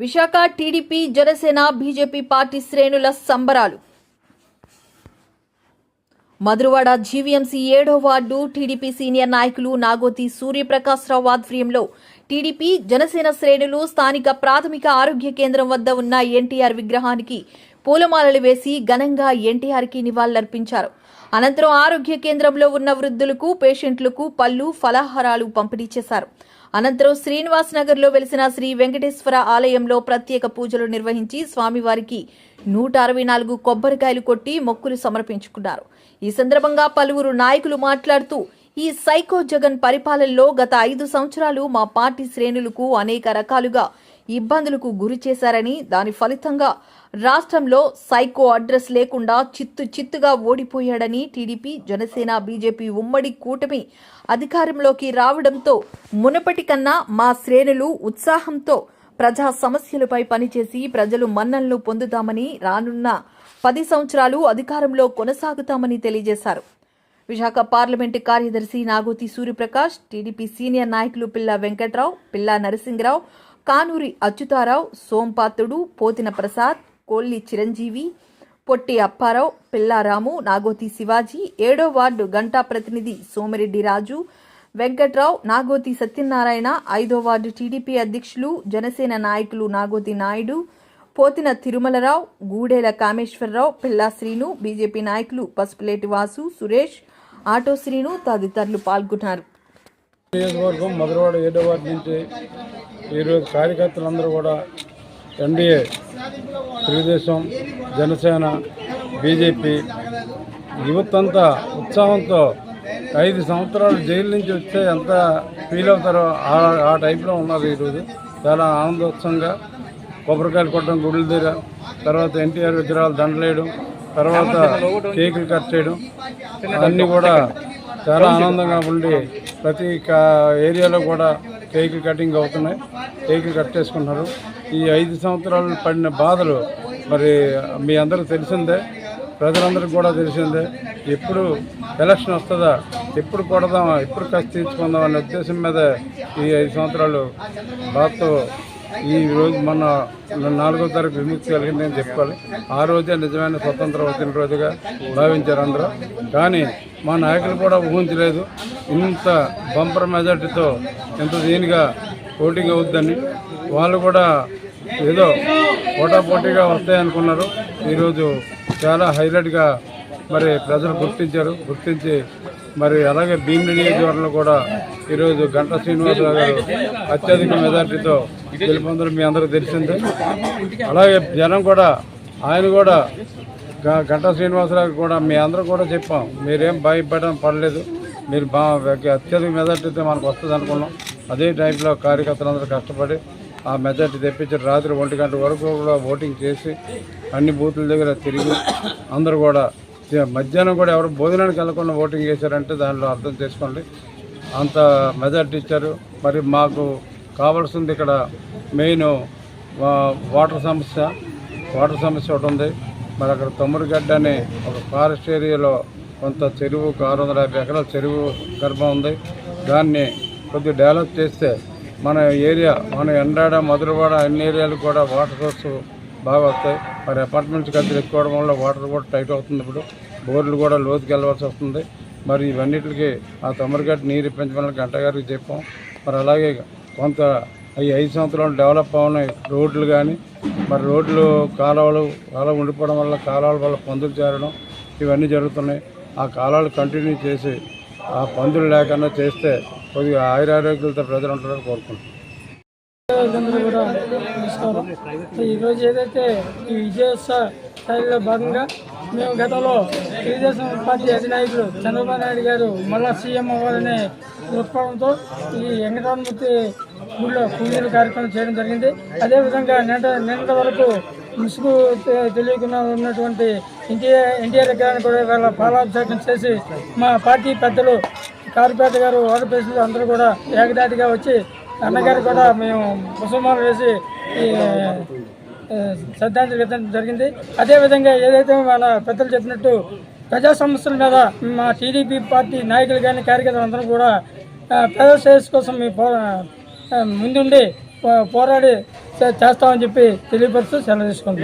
Visakha TDP Janasena BJP party శ్రేణుల సంబరాలు. Madhurawada GVMC ఏడో వార్డు టీడీపీ సీనియర్ నాయకులు నాగోతి సూర్యప్రకాశ్రావు ఆధ్వర్యంలో టీడీపీ జనసేన శ్రేణులు స్థానిక ప్రాథమిక ఆరోగ్య కేంద్రం వద్ద ఉన్న ఎన్టీఆర్ విగ్రహానికి పూలమాలలు వేసి ఘనంగా ఎన్టీఆర్కి నివాళులర్పించారు. అనంతరం ఆరోగ్య కేంద్రంలో ఉన్న వృద్ధులకు పేషెంట్లకు పళ్ళు ఫలాహారాలు పంపిణీ చేశారు. అనంతరం శ్రీనివాస్ నగర్లో వెలిసిన శ్రీ వెంకటేశ్వర ఆలయంలో ప్రత్యేక పూజలు నిర్వహించి స్వామివారికి నూట అరవై నాలుగు కొబ్బరికాయలు కొట్టి మొక్కులు సమర్పించుకున్నారు. ఈ సందర్భంగా పలువురు నాయకులు మాట్లాడుతూ ఈ సైకో జగన్ పరిపాలనలో గత ఐదు సంవత్సరాలు మా పార్టీ శ్రేణులకు అనేక రకాలుగా ఇబ్బందులకు గురి చేశారని దాని ఫలితంగా రాష్ట్రంలో సైకో అడ్రస్ లేకుండా చిత్తు చిత్తుగా ఓడిపోయాడని టీడీపీ జనసేన బీజేపీ ఉమ్మడి కూటమి అధికారంలోకి రావడంతో మునపటి కన్నా మా శ్రేణులు ఉత్సాహంతో ప్రజా సమస్యలపై పనిచేసి ప్రజలు మన్ననలు పొందుతామని రానున్న పది సంవత్సరాలు అధికారంలో కొనసాగుతామని తెలియజేశారు. విశాఖ పార్లమెంటు కార్యదర్శి నాగోతి సూర్యప్రకాష్ టీడీపీ సీనియర్ నాయకులు పిల్ల వెంకట్రావు పిల్ల నరసింహరావు కానూరి అచ్యుతారావు సోంపాత్రుడు పోతిన ప్రసాద్ కోల్లి చిరంజీవి పొట్టి అప్పారావు పిల్లారాము నాగోతి శివాజీ ఏడో వార్డు గంటా ప్రతినిధి సోమిరెడ్డి రాజు వెంకట్రావు నాగోతి సత్యనారాయణ ఐదో వార్డు టీడీపీ అధ్యక్షులు జనసేన నాయకులు నాగోతి నాయుడు పోతిన తిరుమలరావు గూడేల కామేశ్వరరావు పిల్లా శ్రీను బీజేపీ నాయకులు పసుపులేటి వాసు సురేష్ ఆటో శ్రీను తదితరులు పాల్గొన్నారు. నియోజకవర్గం మధురవాడ ఏడో వార్డు నుంచి ఈరోజు కార్యకర్తలందరూ కూడా ఎన్డీఏ తెలుగుదేశం జనసేన బీజేపీ యువతంతా ఉత్సాహంతో ఐదు సంవత్సరాలు జైలు నుంచి వస్తే ఎంత ఫీల్ అవుతారో ఆ ఆ టైప్లో ఉన్నారు ఈరోజు. చాలా ఆనందోత్సవంగా కొబ్బరికాయలు కొట్టడం గుడుల దగ్గర తర్వాత ఎన్టీఆర్ విగ్రహాలు దండలేయడం తర్వాత కేకులు కట్ చేయడం అన్నీ కూడా చాలా ఆనందంగా ఉండి ప్రతి కా- ఏరియాలో కూడా కేకులు కటింగ్ అవుతున్నాయి. కేకులు కట్ చేసుకుంటున్నారు ఈ ఐదు సంవత్సరాలు పడిన బాధలు మరి మీ అందరూ తెలిసిందే ప్రజలందరికీ కూడా తెలిసిందే. ఎప్పుడు ఎలక్షన్ వస్తుందా ఎప్పుడు కొడదామా ఎప్పుడు కష్ట తీర్చుకుందాం అనే ఉద్దేశం మీద ఈ ఐదు సంవత్సరాలు బాధతో ఈ రోజు మొన్న నాలుగో తారీఖు విముక్తి కలిగిందని చెప్పుకోవాలి ఆ రోజే నిజమైన స్వతంత్ర వచ్చిన రోజుగా భావించారు అందరూ. కానీ మా నాయకులు కూడా ఊహించలేదు ఇంత బంపర్ మెజార్టీతో ఎంత దీనిగా ఓటింగ్ అవుద్దని. వాళ్ళు కూడా ఏదో పోటాపోటీగా వస్తాయనుకున్నారు. ఈరోజు చాలా హైలైట్గా మరి ప్రజలు గుర్తించారు. గుర్తించి మరి అలాగే భీమిలి నియోజకవర్గంలో కూడా ఈరోజు గంటా శ్రీనివాసరావు గారు అత్యధిక మెజార్టీతో గెలుపొందడం మీ అందరికీ తెలిసిందే. అలాగే జనం కూడా ఆయన కూడా గ- గంటా శ్రీనివాసరావు కూడా మీ అందరూ కూడా చెప్పాం. మీరేం భయపడడం పడలేదు. మీరు బా అత్యధిక మెజార్టీతో మనకు వస్తుంది అనుకున్నాం. అదే టైంలో కార్యకర్తలందరూ కష్టపడి ఆ మెజార్టీ తెప్పించారు రాత్రి ఒంటి గంట వరకు కూడా ఓటింగ్ చేసి అన్ని బూతుల దగ్గర తిరిగి అందరూ కూడా మధ్యాహ్నం కూడా ఎవరు భోజనానికి వెళ్ళకుండా ఓటింగ్ చేశారంటే దానిలో అర్థం చేసుకోండి. అంత మెజార్టీ ఇచ్చారు. మరి మాకు కావాల్సింది ఇక్కడ మెయిన్ వా- వాటర్ సమస్య. వాటర్ సమస్య ఒకటి ఉంది. మరి అక్కడ తమ్ముడుగడ్డ అని ఒక ఫారెస్ట్ ఏరియాలో కొంత చెరువు ఆరు వందల యాభై ఎకరాల చెరువు గర్భం ఉంది. దాన్ని కొద్దిగా డెవలప్ చేస్తే మన ఏరియా మన ఎండాడ మధురవాడ అన్ని ఏరియాలు కూడా వాటర్ సోర్స్ బాగా వస్తాయి. మరి అపార్ట్మెంట్స్ ఖర్చులు ఎక్కువడం వల్ల వాటర్ కూడా టైట్ అవుతుంది ఇప్పుడు. బోర్లు కూడా లోతుకి వెళ్ళవలసి వస్తుంది. మరి ఇవన్నిటికి ఆ తొమ్మరిగడ్డ నీరు ఇప్పించమని గంట గారికి చెప్పాం. మరి అలాగే కొంత ఈ ఐదు సంవత్సరాలు డెవలప్ అవునాయి రోడ్లు కానీ మరి రోడ్లు కాలువలు కాలువ ఉండిపోవడం వల్ల కాలువల వల్ల పందులు చేరడం ఇవన్నీ జరుగుతున్నాయి. ఆ కాలాలు కంటిన్యూ చేసి ఆ పందులు లేకుండా చేస్తే కొద్దిగా ఆయురారోగ్యాలతో ప్రజలు ఉంటారని కోరుకుంటున్నాను ఈరోజు ఏదైతే ఈ విజయోత్సవ స్థాయిలో భాగంగా మేము గతంలో తెలుగుదేశం పార్టీ అధినాయకుడు చంద్రబాబు నాయుడు గారు మళ్ళా సీఎం అవ్వాలనే దృక్పథంతో ఈ వెంకటరమూర్తి గుడిలో పూజలు కార్యక్రమం చేయడం జరిగింది. అదేవిధంగా నిన్న నిన్నటి వరకు ముసుగు తెలియకుండా ఉన్నటువంటి ఎన్టీఆర్ ఎన్టీఆర్ గారిని కూడా వాళ్ళ పాలాభిషేకం చేసి మా పార్టీ పెద్దలు కార్పేట గారు వాడపేసులు అందరూ కూడా ఏకదాటిగా వచ్చి అన్నగారు కూడా మేము ముసల్మాన్ వేసి శ్రద్ధాంజలి జరిగింది. అదేవిధంగా ఏదైతే మన పెద్దలు చెప్పినట్టు ప్రజా సమస్యల మీద మా టీడీపీ పార్టీ నాయకులు కానీ కార్యకర్తలు అందరూ కూడా ప్రజా శ్రేయస్ కోసం మీ ముందుండి పో- పోరాడి చేస్తామని చెప్పి తెలియపరుస్తూ సెలవు తీసుకుంటాం